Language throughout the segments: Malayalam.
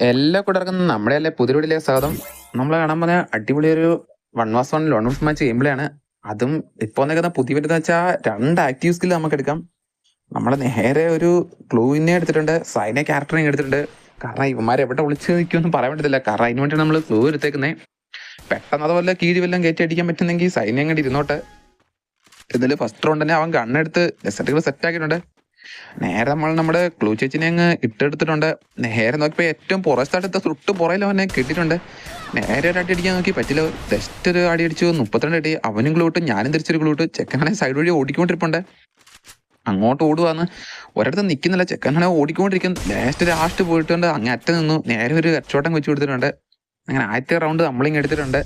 എല്ലാ കൂട്ടർക്കും നമ്മുടെ അല്ലെ പുതിരൂടിലെ സ്വാഗതം നമ്മൾ കാണാൻ പറഞ്ഞ അടിപൊളി ഒരു one vs one lone of match ഗെയിംപ്ലേയാണ് അതും ഇപ്പൊ നിൽക്കുന്ന പുതിയ വരുന്ന വെച്ചാൽ രണ്ട് ആക്റ്റീവ് സ്കിൽ നമുക്ക് എടുക്കാം. നമ്മൾ നേരെ ഒരു ക്ലൂവിനെ എടുത്തിട്ടുണ്ട് സൈനെ ക്യാരക്ടറിനെ എടുത്തിട്ടുണ്ട്. കാരണം ഇവന്മാർ എവിടെ വിളിച്ച് നിൽക്കുമെന്ന് പറയാൻ പറ്റത്തില്ല. കാരണം അതിന് വേണ്ടി നമ്മൾ ക്ലൂ എടുത്തേക്കുന്നത് പെട്ടെന്ന് അതുപോലെ കീഴ് വല്ലതും കയറ്റി അടിക്കാൻ പറ്റുന്നെങ്കിൽ സൈനെ അങ്ങോട്ട് ഇരുന്നോട്ടെ. എന്നാലും ഫസ്റ്റ് റൗണ്ട് തന്നെ അവൻ കണ്ണെടുത്ത് ഡെസർട്ടുകൾ സെറ്റ് ആക്കിയിട്ടുണ്ട്. നേരെ നമ്മൾ നമ്മുടെ ക്ലൂ ചേച്ചിനെ അങ്ങ് ഇട്ടെടുത്തിട്ടുണ്ട്. നേരെ നോക്കിയപ്പോൾ ഏറ്റവും പുറത്തായിട്ട് തൊട്ട് പുറയിൽ അവനെ കിട്ടിയിട്ടുണ്ട്. നേരെ ഒരു അടി അടിക്കാൻ നോക്കി പറ്റില്ല. ജസ്റ്റ് ഒരു അടി അടിച്ചു മുപ്പത്തിരണ്ട് അടി. അവനും ഗ്ലൂട്ട് ഞാനും തിരിച്ചൊരു ഗ്ലൂട്ട് ചെക്കനാണെ സൈഡ് വഴി ഓടിക്കൊണ്ടിരിപ്പുണ്ട്. അങ്ങോട്ട് ഓടുവാന്ന്. ഒരിടത്ത് നിൽക്കുന്നില്ല ചെക്കനാണെ ഓടിക്കൊണ്ടിരിക്കും ലാസ്റ്റ് ലാസ്റ്റ് പോയിട്ടുണ്ട്. അങ്ങ് അറ്റം നിന്നു. നേരെ ഒരു കച്ചവടം വെച്ച് കൊടുത്തിട്ടുണ്ട്. അങ്ങനെ ആദ്യത്തെ റൗണ്ട് നമ്മളിങ്ങ് എടുത്തിട്ടുണ്ട്.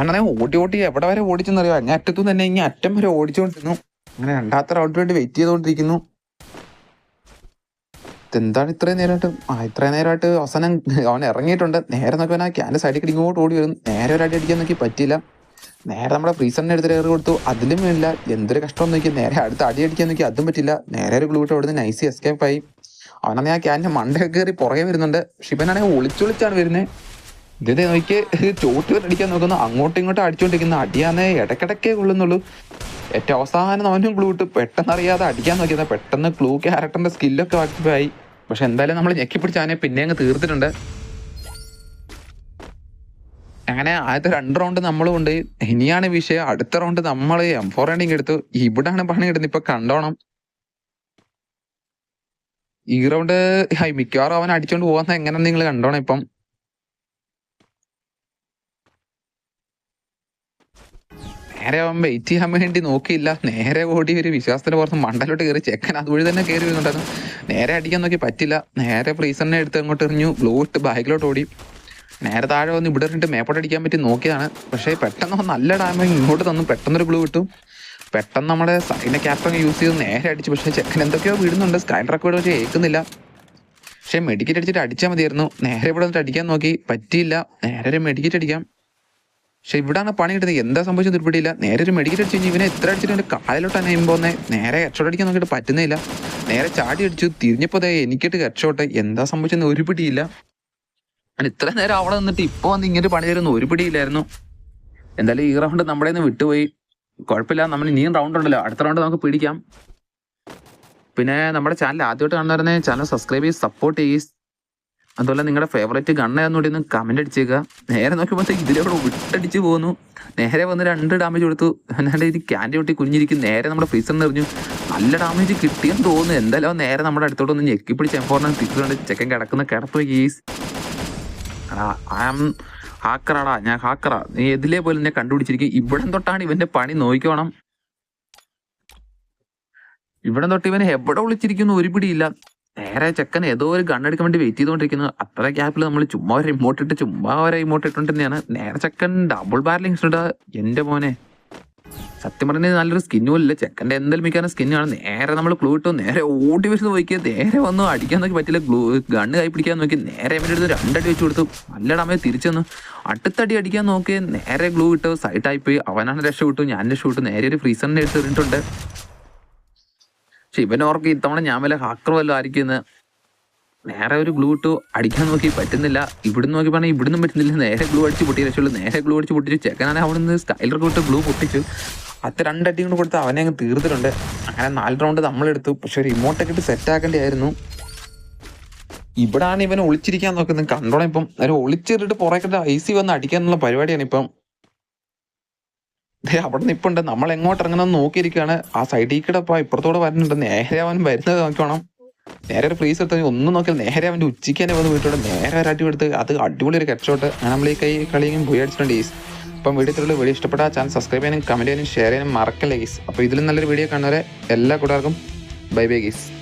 അങ്ങനെ ഓടി ഓടി. എവിടെ വരെ ഓടിച്ചെന്നറിയോ? അങ്ങേ അറ്റത്തു തന്നെ ഇങ്ങനെ അറ്റം വരെ ഓടിച്ചുകൊണ്ടിരുന്നു അങ്ങനെ രണ്ടാമത്തെ റൗണ്ട് വേണ്ടി വെയിറ്റ് ചെയ്തുകൊണ്ടിരിക്കുന്നു. എന്താണ് ഇത്രയും നേരമായിട്ട്? ആ ഇത്രയും നേരമായിട്ട് അവസാനം അവൻ ഇറങ്ങിയിട്ടുണ്ട്. നേരെ നോക്കിയവൻ ആ ക്യാന്റെ സൈഡിൽ ഇങ്ങോട്ട് ഓടി വരും നേരെ ഒരു അടി അടിക്കാൻ നോക്കി പറ്റിയില്ല. നേരെ നമ്മുടെ ഫ്രീസറിനെ എടുത്ത് കയറി കൊടുത്തു. അതിലും വേണില്ല. എന്തൊരു കഷ്ടം നോക്കി നേരെ അടുത്ത് അടി അടിക്കാൻ നോക്കി അതും പറ്റില്ല നേരെ ഒരു ഗ്ലൂട്ട് അവിടുന്ന് നൈസി എസ്കേപ്പ് ആയി. അവനാണെങ്കിൽ ആ ക്യാന്റെ മണ്ടയൊക്കെ കയറി പുറകെ വരുന്നുണ്ട്. ശിവനാണെങ്കിൽ ഒളിച്ചൊളിച്ചാണ് വരുന്നത് ഇതിനെ നോക്കി ചോട്ട് അടിക്കാൻ നോക്കുന്നു. അങ്ങോട്ടും ഇങ്ങോട്ടും അടിച്ചോണ്ടിരിക്കുന്ന. അടിയാന്നേ ഇടയ്ക്കിടയ്ക്കേ കൊള്ളുന്നുള്ളൂ. ഏറ്റവും അവസാനം അവനും ക്ലൂ ഇട്ട്. പെട്ടെന്ന് അറിയാതെ അടിക്കാൻ നോക്കിയത്. പെട്ടെന്ന് ക്ലൂ ക്യാരക്ടറിന്റെ സ്കില്ലൊക്കെ ആക്റ്റീവ് ആയി. പക്ഷെ എന്തായാലും നമ്മൾ ഞെക്കി പിടിച്ച് അവനെ പിന്നെ അങ്ങ് തീർത്തിട്ടുണ്ട്. അങ്ങനെ ആദ്യത്തെ രണ്ട് റൗണ്ട് നമ്മളും ഉണ്ട്. ഇനിയാണ് വിഷയം. അടുത്ത റൗണ്ട് നമ്മൾ എം ഫോർ റൈഡിങ് എടുത്തു. ഇവിടാണ് പണി ഇടുന്നത്. ഇപ്പൊ കണ്ടോണം. ഈ റൗണ്ട് മിക്കവാറും അവൻ അടിച്ചോണ്ട് പോകുന്ന എങ്ങനെ നിങ്ങൾ കണ്ടോണം ഇപ്പം. നേരെ അവൻ വെയിറ്റ് ചെയ്യാൻ വേണ്ടി നോക്കിയില്ല. നേരെ ഓടി ഒരു വിശ്വാസത്തിന് പുറത്ത് മണ്ടലോട്ട് കയറി ചെക്കൻ അതുവഴി തന്നെ കയറി വരുന്നുണ്ടായിരുന്നു. നേരെ അടിക്കാൻ നോക്കി പറ്റില്ല. നേരെ ഫ്രീസറിനെ എടുത്ത് അങ്ങോട്ട് എറിഞ്ഞു. ബ്ലൂ ഇട്ട് ഓടി. നേരെ താഴെ വന്ന് ഇവിടെ ഇട്ട് മേപ്പോട്ട് അടിക്കാൻ പറ്റി നോക്കിയതാണ്. പക്ഷേ പെട്ടെന്ന് നല്ല ഡാമേജ് ഇങ്ങോട്ട് തന്നു. പെട്ടെന്നൊരു ബ്ലൂ ഇട്ടു പെട്ടെന്ന് നമ്മുടെ സൈഡിന്റെ ക്യാപ്റ്റൻ യൂസ് ചെയ്ത് നേരെ അടിച്ചു. പക്ഷേ ചെക്കൻ എന്തൊക്കെയോ വിടുന്നുണ്ട്. സ്കൈൻ റെക്കോർഡ് പക്ഷേ ഏൽക്കുന്നില്ല. പക്ഷേ മെഡിക്കറ്റ് അടിച്ചിട്ട് അടിച്ചാൽ മതിയായിരുന്നു. നേരെ ഇവിടെ വന്നിട്ട് അടിക്കാൻ നോക്കി. പറ്റിയില്ല. നേരെ ഒരു മെഡിക്കറ്റ് അടിക്കാം. പക്ഷെ ഇവിടാണ് പണി കിട്ടുന്നത് എന്താ സംഭവിച്ചത് ഉരുപ്പിടിയില്ല നേരെ ഒരു മെഡിക്കൽ അടിച്ചു കഴിഞ്ഞാൽ ഇവനെ എത്ര അടിച്ചിട്ട് എന്റെ കാലിലോട്ട് തന്നെ പോകുന്നത് നേരെ ഹെഡ്ഷോട്ട് നോക്കിയിട്ട് പറ്റുന്നില്ല നേരെ ചാടി അടിച്ചു. തിരിഞ്ഞപ്പോ ദേ എനിക്കിട്ട് ഹെഡ്ഷോട്ട് എന്താ സംഭവിച്ചെന്ന് ഒരു പിടിയില്ല. ഇത്ര നേരം അവിടെ നിന്നിട്ട് ഇപ്പൊ വന്ന് ഇങ്ങനെ പണി തരുന്ന ഒരു പിടിയില്ലായിരുന്നു. എന്തായാലും ഈ റൗണ്ട് നമ്മുടെ നിന്ന് വിട്ടുപോയി. കുഴപ്പമില്ല. നമ്മൾ ഇനിയും റൗണ്ട് ഉണ്ടല്ലോ. അടുത്ത റൗണ്ട് നമുക്ക് പിടിക്കാം. പിന്നെ നമ്മുടെ ചാനൽ ആദ്യമായിട്ട് കാണുന്നവരെ ചാനൽ സബ്സ്ക്രൈബ് ചെയ്ത് സപ്പോർട്ട് ചെയ്യും. അതുപോലെ നിങ്ങളുടെ ഫേവറേറ്റ് ഗണ്ണേന്നൂടി ഒന്ന് കമന്റ് അടിച്ചേക്കുക നേരെ നോക്കുമ്പോൾ ഇതിലൂടെ വിട്ടടിച്ച് പോകുന്നു നേരെ വന്ന് രണ്ട് ഡാമേജ് കൊടുത്തു. എന്നാണ്ട് ഇത് ക്യാൻഡി ഒട്ടി കുഞ്ഞിരിക്കും നേരെ നമ്മുടെ ഫ്രീസറിന് എറിഞ്ഞു. നല്ല ഡാമേജ് കിട്ടിയെന്ന് തോന്നുന്നു. എന്തായാലും നേരെ നമ്മുടെ അടുത്തോട്ട് ഒന്ന് ഞെക്കി പിടിച്ച് എംഫോറിനെ തിരിച്ചുകൊണ്ട് ചെക്കൻ കിടക്കുന്ന കിടപ്പ് ആം ഹാക്കറാടാ ഞാൻ ഹാക്കറാ നീ എതിലേ പോലും എന്നെ കണ്ടുപിടിച്ചിരിക്കും. ഇവിടെ തൊട്ടാണ് ഇവന്റെ പണി. നോക്കിക്കോണം. ഇവിടെ തൊട്ട് ഇവനെ എവിടെ വിളിച്ചിരിക്കുന്നു ഒരു പിടിയില്ല. നേരെ ചെക്കൻ ഏതോ ഒരു ഗണ്ണെടുക്കാൻ വേണ്ടി വെയിറ്റ് ചെയ്തുകൊണ്ടിരിക്കുന്നു അത്ര ഗ്യാപ്പിൽ നമ്മൾ ചുമ്മാ ഒരു ഇമോട്ട് ഇട്ട് ചുമ്മാ ഒരു ഇമോട്ട് ഇട്ടുകൊണ്ട് നേരെ ചെക്കൻ ഡബിൾ ബാരലിംഗ് ഇട്ടാ എന്റെ മോനെ. സത്യം പറഞ്ഞാൽ നല്ലൊരു സ്കിന്നും ഇല്ല. ചെക്കന്റെ എന്തായാലും മിക്കാനും സ്കിന്നാണ് നേരെ നമ്മൾ ക്ലൂ ഇട്ടു. നേരെ ഓടി വെച്ച് നോക്കി. നേരെ വന്നു. അടിക്കാൻ നോക്കി പറ്റില്ല. ഗ്ലൂ ഗണ്ണ് കൈ പിടിക്കാൻ നോക്കി. നേരെ അവന്റെ അടുത്ത് രണ്ടടി വെച്ച് കൊടുത്തു. നല്ല ഡാമേ തിരിച്ചു വന്നു. അടുത്തടി അടിക്കാൻ നോക്കി. നേരെ ഗ്ലൂ ഇട്ടു. സൈറ്റായി പോയി. അവനാണ് വിട്ടു ഞാൻ രക്ഷ വിട്ടു നേരെ ഒരു ഫ്രീസറിനെ എടുത്ത് ഇട്ടിട്ടുണ്ട് പക്ഷെ ഇവനോർക്ക് ഇത്തവണ ഞാൻ വല്ല ഹാക്കർ വല്ലതും ആയിരിക്കുന്നു നേരെ ഒരു ഗ്ലൂ ഇട്ടു. അടിക്കാൻ നോക്കി പറ്റുന്നില്ല. ഇവിടുന്ന് നോക്കി പറഞ്ഞാൽ ഇവിടുന്ന് പറ്റുന്നില്ല. നേരെ ഗ്ലൂ അടിച്ച് പൊട്ടി രക്ഷയുള്ളൂ നേരെ ഗ്ലൂ അടിച്ച് പൊട്ടിച്ചു ചെക്കനാണെങ്കിൽ അവിടെ നിന്ന് സ്റ്റൈലർ വിട്ട് ഗ്ലൂ പൊട്ടിച്ചു. അത്ര രണ്ടടി കൊണ്ട് കൊടുത്ത് അവനെ അങ്ങ് തീർത്തിട്ടുണ്ട്. അങ്ങനെ നാല് റൗണ്ട് നമ്മളെടുത്തു. പക്ഷെ ഒരു ഇമോട്ടൊക്കെ ഇട്ട് സെറ്റ് ആക്കേണ്ടിയായിരുന്നു. ഇവിടാണ് ഇവനെ ഒളിച്ചിരിക്കാൻ നോക്കുന്നത്. കണ്ടോണം ഇപ്പം. ഒരു ഒളിച്ചിട്ട് പുറകിട്ട് ഐ സി വന്ന് അടിക്കാനുള്ള പരിപാടിയാണ് ഇപ്പം. അവിടെ നിപ്പുണ്ട് നമ്മൾ എങ്ങോട്ട് ഇറങ്ങുന്ന നോക്കിയിരിക്കുകയാണ്. ആ സൈഡിൽ കൂടെ ഇപ്പൊ ഇപ്പുറത്തോടെ വരുന്നുണ്ട്. നേരെ അവൻ വരുന്നത് നോക്കണം നേരെ ഒരു ഫ്രീസ് എടുത്ത് ഒന്നും നോക്കിയാൽ നേരെ അവന്റെ ഉച്ചയ്ക്ക് തന്നെ വന്ന് വീട്ടിലോട്ട് നേരെ ഒരു അടി എടുത്ത് അത് അടിപൊളി ഒരു കച്ചോട്ട് അങ്ങനെ നമ്മൾ ഈ കൈ കളിയും പോയി അടിച്ചിട്ടുണ്ട് ഈസ് അപ്പം വീഡിയോ വീഡിയോ ഇഷ്ടപ്പെട്ട ചാനൽ സബ്സ്ക്രൈബ് ചെയ്യാനും കമന്റ് ചെയ്യാനും ഷെയർ ചെയ്യാനും മറക്കല്ലേ ഗീസ് അപ്പോൾ ഇതിലും നല്ലൊരു വീഡിയോ കാണുന്നവരെ എല്ലാ കൂട്ടുകാർക്കും ബൈ ബൈ ഗീസ്